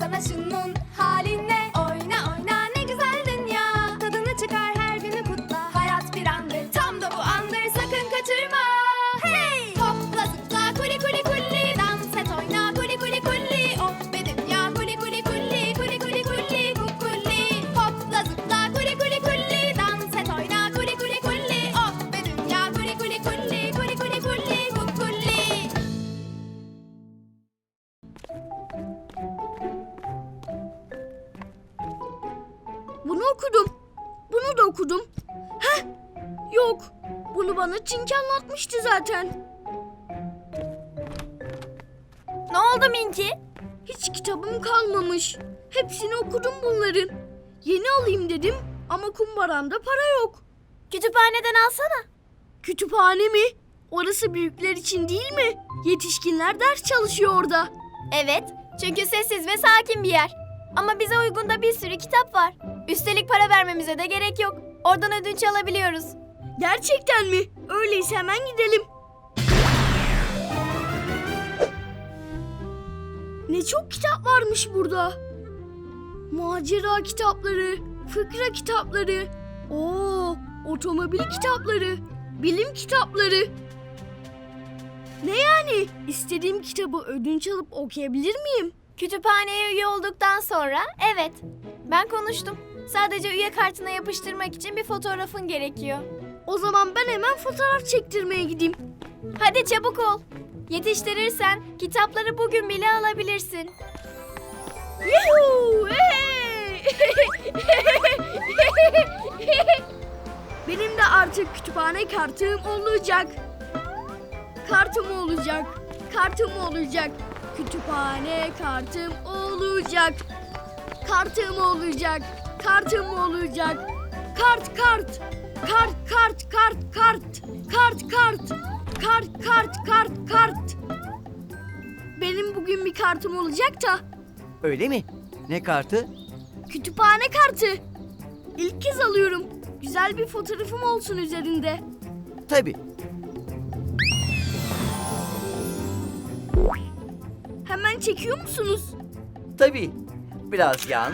Sana şunun okudum. Bunu da okudum. Heh, yok. Bunu bana Tinky anlatmıştı zaten. Ne oldu Minki? Hiç kitabım kalmamış. Hepsini okudum bunların. Yeni alayım dedim ama kumbaramda para yok. Kütüphaneden alsana. Kütüphane mi? Orası büyükler için değil mi? Yetişkinler ders çalışıyor orada. Evet, çünkü sessiz ve sakin bir yer. Ama bize uygun da bir sürü kitap var. Üstelik para vermemize de gerek yok. Oradan ödünç alabiliyoruz. Gerçekten mi? Öyleyse hemen gidelim. Ne çok kitap varmış burada. Macera kitapları, fıkra kitapları, oo, otomobil kitapları, bilim kitapları. Ne yani? İstediğim kitabı ödünç alıp okuyabilir miyim? Kütüphaneye üye olduktan sonra evet. Ben konuştum. Sadece üye kartına yapıştırmak için bir fotoğrafın gerekiyor. O zaman ben hemen fotoğraf çektirmeye gideyim. Hadi çabuk ol. Yetiştirirsen kitapları bugün bile alabilirsin. Yuhuu! Hey! Benim de artık kütüphane kartım olacak. Kartım olacak. Kartım olacak. Kütüphane kartım olacak. Kartım olacak. Kartım olacak. Kart kart. Kart kart kart kart. Kart kart. Kart kart kart kart. Benim bugün bir kartım olacak da Öyle mi? Ne kartı? Kütüphane kartı. İlk kez alıyorum. Güzel bir fotoğrafım olsun üzerinde. Tabii. Hemen çekiyor musunuz? Tabii. Biraz yan,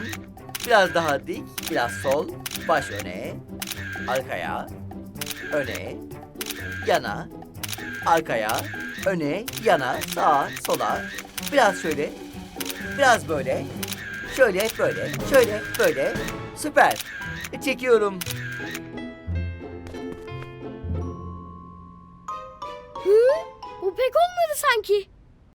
biraz daha dik, biraz sol, baş öne, arkaya, öne, yana, arkaya, öne, yana, sağa, sola. Biraz şöyle, biraz böyle, şöyle, böyle, şöyle, böyle. Süper. Çekiyorum. Hı? Bu pek olmadı sanki.